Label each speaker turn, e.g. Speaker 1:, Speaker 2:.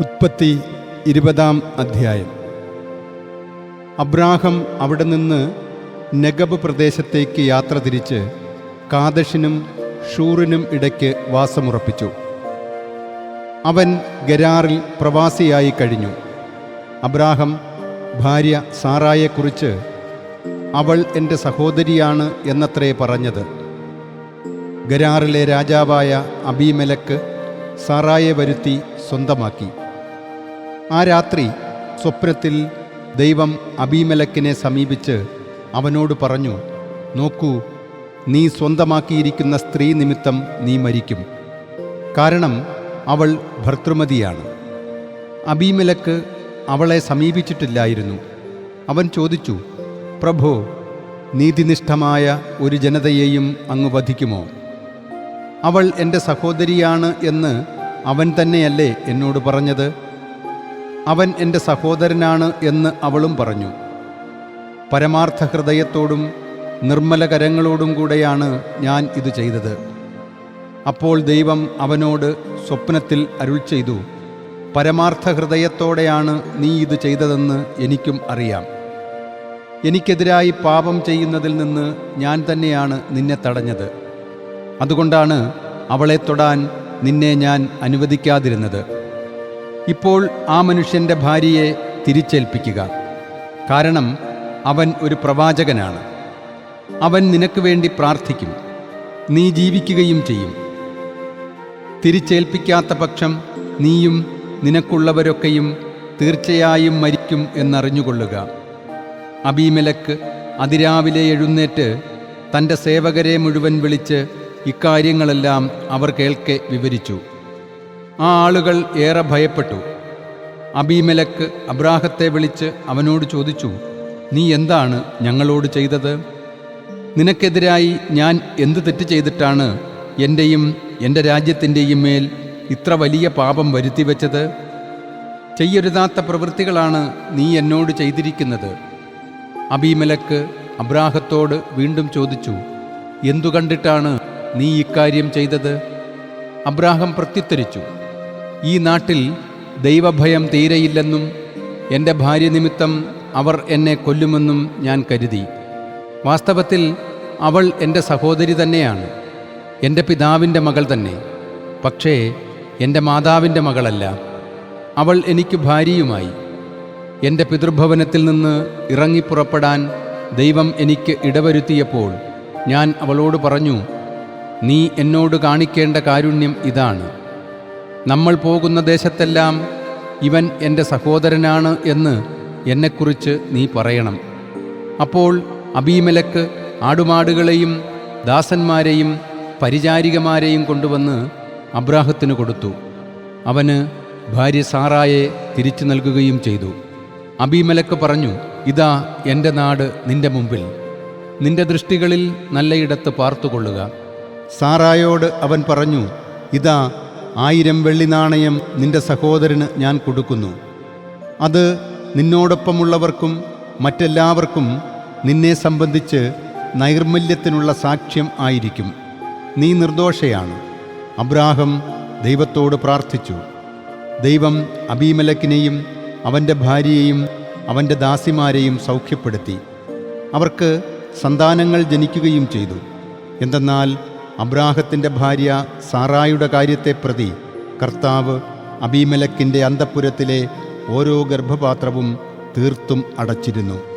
Speaker 1: ഉത്പത്തി ഇരുപതാം അധ്യായം. അബ്രാഹം അവിടെ നിന്ന് നെഗബ് പ്രദേശത്തേക്ക് യാത്ര തിരിച്ച് കാദഷിനും ഷൂറിനും ഇടയ്ക്ക് വാസമുറപ്പിച്ചു. അവൻ ഗരാറിൽ പ്രവാസിയായി കഴിഞ്ഞു. അബ്രാഹം ഭാര്യ സാറായെക്കുറിച്ച് അവൾ എന്റെ സഹോദരിയാണ് എന്നത്രേ പറഞ്ഞത്. ഗരാറിലെ രാജാവായ അബീമലക്ക് സാറായെ വരുത്തി സ്വന്തമാക്കി. ആ രാത്രി സ്വപ്നത്തിൽ ദൈവം അബീമലക്കിനെ സമീപിച്ച് അവനോട് പറഞ്ഞു നോക്കൂ നീ സ്വന്തമാക്കിയിരിക്കുന്ന സ്ത്രീ നിമിത്തം നീ മരിക്കും. കാരണം അവൾ ഭർത്തൃമതിയാണ്. അബീമലക്ക് അവളെ സമീപിച്ചിട്ടില്ലായിരുന്നു. അവൻ ചോദിച്ചു പ്രഭോ നീതിനിഷ്ഠമായ ഒരു ജനതയെയും അങ്ങ് വധിക്കുമോ? അവൾ എന്റെ സഹോദരിയാണ് എന്ന് അവൻ തന്നെയല്ലേ എന്നോട് പറഞ്ഞത്? അവൻ എന്റെ സഹോദരനാണ് എന്ന് അവളും പറഞ്ഞു. പരമാർത്ഥ ഹൃദയത്തോടും നിർമ്മല കരങ്ങളോടും കൂടെയാണ് ഞാൻ ഇത് ചെയ്തത്. അപ്പോൾ ദൈവം അവനോട് സ്വപ്നത്തിൽ അരുൾ ചെയ്തു പരമാർത്ഥ ഹൃദയത്തോടെയാണ് നീ ഇത് ചെയ്തതെന്ന് എനിക്കും അറിയാം. എനിക്കെതിരായി പാപം ചെയ്യുന്നതിൽ നിന്ന് ഞാൻ തന്നെയാണ് നിന്നെ തടഞ്ഞത്. അതുകൊണ്ടാണ് അവളെ തൊടാൻ നിന്നെ ഞാൻ അനുവദിക്കാതിരുന്നത്. ഇപ്പോൾ ആ മനുഷ്യന്റെ ഭാര്യയെ തിരിച്ചേൽപ്പിക്കുക. കാരണം അവൻ ഒരു പ്രവാചകനാണ്. അവൻ നിനക്ക് വേണ്ടി പ്രാർത്ഥിക്കും. നീ ജീവിക്കുകയും ചെയ്യും. തിരിച്ചേൽപ്പിക്കാത്ത പക്ഷം നീയും നിനക്കുള്ളവരൊക്കെയും തീർച്ചയായും മരിക്കും എന്നറിഞ്ഞുകൊള്ളുക. അബീമലക്ക് അതിരാവിലെ എഴുന്നേറ്റ് തന്റെ സേവകരെ മുഴുവൻ വിളിച്ച് ഇക്കാര്യങ്ങളെല്ലാം അവർ കേൾക്കെ വിവരിച്ചു. ആ ആളുകൾ ഏറെ ഭയപ്പെട്ടു. അബീമലക്ക് അബ്രാഹത്തെ വിളിച്ച് അവനോട് ചോദിച്ചു നീ എന്താണ് ഞങ്ങളോട് ചെയ്തത്? നിനക്കെതിരായി ഞാൻ എന്ത് തെറ്റ് ചെയ്തിട്ടാണ് എന്റെയും എന്റെ രാജ്യത്തിന്റെയും മേൽ ഇത്ര വലിയ പാപം വരുത്തിവെച്ചത്? ചെയ്യരുതാത്ത പ്രവൃത്തികളാണ് നീ എന്നോട് ചെയ്തിരിക്കുന്നത്. അബീമലക്ക് അബ്രാഹത്തോട് വീണ്ടും ചോദിച്ചു എന്തു കണ്ടിട്ടാണ് നീ ഇക്കാര്യം ചെയ്തത്? അബ്രാഹം പ്രത്യുത്തരിച്ചു ഈ നാട്ടിൽ ദൈവഭയം തീരെയില്ലെന്നും എന്റെ ഭാര്യ നിമിത്തം അവർ എന്നെ കൊല്ലുമെന്നും ഞാൻ കരുതി. വാസ്തവത്തിൽ അവൾ എന്റെ സഹോദരി തന്നെയാണ്. എന്റെ പിതാവിന്റെ മകൾ തന്നെ. പക്ഷേ എന്റെ മാതാവിന്റെ മകളല്ല. അവൾ എനിക്ക് ഭാര്യയുമായി. എന്റെ പിതൃഭവനത്തിൽ നിന്ന് ഇറങ്ങിപ്പുറപ്പെടാൻ ദൈവം എനിക്ക് ഇടവരുത്തിയപ്പോൾ ഞാൻ അവളോട് പറഞ്ഞു നീ എന്നോട് കാണിക്കേണ്ട കാരുണ്യം ഇതാണ്. നമ്മൾ പോകുന്ന ദേശത്തെല്ലാം ഇവൻ എന്റെ സഹോദരനാണ് എന്ന് എന്നെക്കുറിച്ച് നീ പറയണം. അപ്പോൾ അബീമലക്ക് ആടുമാടുകളെയും ദാസന്മാരെയും പരിചാരികമാരെയും കൊണ്ടുവന്ന് അബ്രാഹത്തിന് കൊടുത്തു. അവന് ഭാര്യ സാറായെ തിരിച്ചു നൽകുകയും ചെയ്തു. അബീമലക്ക് പറഞ്ഞു ഇതാ എന്റെ നാട് നിന്റെ മുമ്പിൽ. നിന്റെ ദൃഷ്ടികളിൽ നല്ലയിടത്ത് പാർത്തുകൊള്ളുക. സാറായോട് അവൻ പറഞ്ഞു ഇതാ ആയിരം വെള്ളി നാണയം നിന്റെ സഹോദരന് ഞാൻ കൊടുക്കുന്നു. അത് നിന്നോടൊപ്പമുള്ളവർക്കും മറ്റെല്ലാവർക്കും നിന്നെ സംബന്ധിച്ച് നൈർമല്യത്തിനുള്ള സാക്ഷ്യം ആയിരിക്കും. നീ നിർദോഷയാണ്. അബ്രാഹം ദൈവത്തോട് പ്രാർത്ഥിച്ചു. ദൈവം അബീമലക്കിനെയും അവന്റെ ഭാര്യയെയും അവന്റെ ദാസിമാരെയും സൗഖ്യപ്പെടുത്തി. അവർക്ക് സന്താനങ്ങൾ ജനിക്കുകയും ചെയ്തു. എന്തെന്നാൽ അബ്രാഹത്തിന്റെ ഭാര്യ സാറായുടെ കാര്യത്തെ പ്രതി കർത്താവ് അബീമലക്കിന്റെ അന്തപ്പുരത്തിലെ ഓരോ ഗർഭപാത്രവും തീർത്തും അടച്ചിരുന്നു.